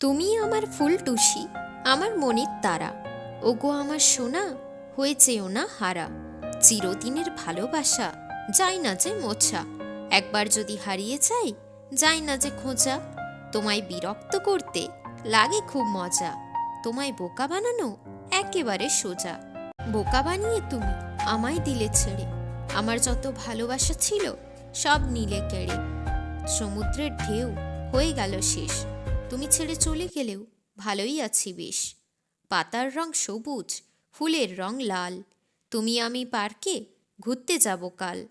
তুমি আমার ফুল টুসি, আমার মনের তারা। ওগো আমার সোনা, হয়েছেও না হারা। চিরদিনের ভালোবাসা যায় না যে মোছা। একবার যদি হারিয়ে যাই যায় না যে খোঁজা। তোমায় বিরক্ত করতে লাগে খুব মজা। তোমায় বোকা বানানো একেবারে সোজা। বোকা বানিয়ে তুমি আমায় দিলে ছেড়ে। আমার যত ভালোবাসা ছিল, সব নিলে কেড়ে। সমুদ্রের ঢেউ হয়ে গেল শেষ। তুমি ছেড়ে চলে গেলেও ভালোই আছি বেশ। পাতার রং সবুজ, ফুলের রং লাল। তুমি আমি পার্কে ঘুরতে যাব কাল।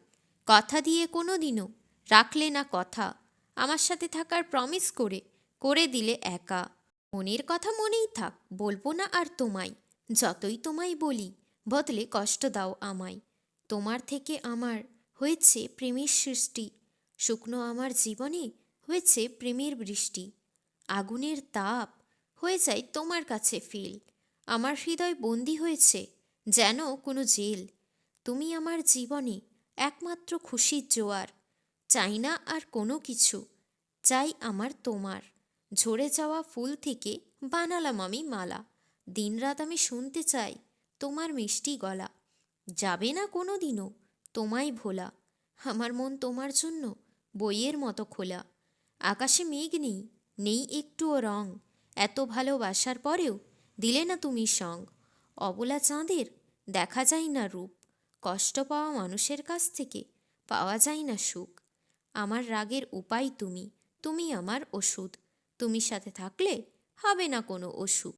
কথা দিয়ে কোনো দিনও রাখলে না কথা। আমার সাথে থাকার প্রমিস করে করে দিলে একা। মনের কথা মনেই থাক, বলব না আর তোমায়। যতই তোমায় বলি, বদলে কষ্ট দাও আমায়। তোমার থেকে আমার হয়েছে প্রেমের সৃষ্টি। শুকনো আমার জীবনে হয়েছে প্রেমের বৃষ্টি। আগুনের তাপ হয়ে যায় তোমার কাছে, ফিল। আমার হৃদয় বন্দি হয়েছে যেন কোনো জেল। তুমি আমার জীবনে একমাত্র খুশির জোয়ার। চাই না আর কোনো কিছু, চাই আমার তোমার। ঝরে যাওয়া ফুল থেকে বানালাম আমি মালা। দিনরাত আমি শুনতে চাই তোমার মিষ্টি গলা। যাবে না কোনো দিনও তোমায় ভোলা। আমার মন তোমার জন্য বইয়ের মতো খোলা। আকাশে মেঘ নেই নেই একটুও রং। এত ভালোবাসার পরেও দিলে না তুমি সং অবলা চাঁদের দেখা যায় না রূপ। কষ্ট পাওয়া মানুষের কাছ থেকে পাওয়া যায় না সুখ। আমার রাগের উপায় তুমি তুমি আমার ওষুধ। তুমি সাথে থাকলে হবে না কোনো অসুখ।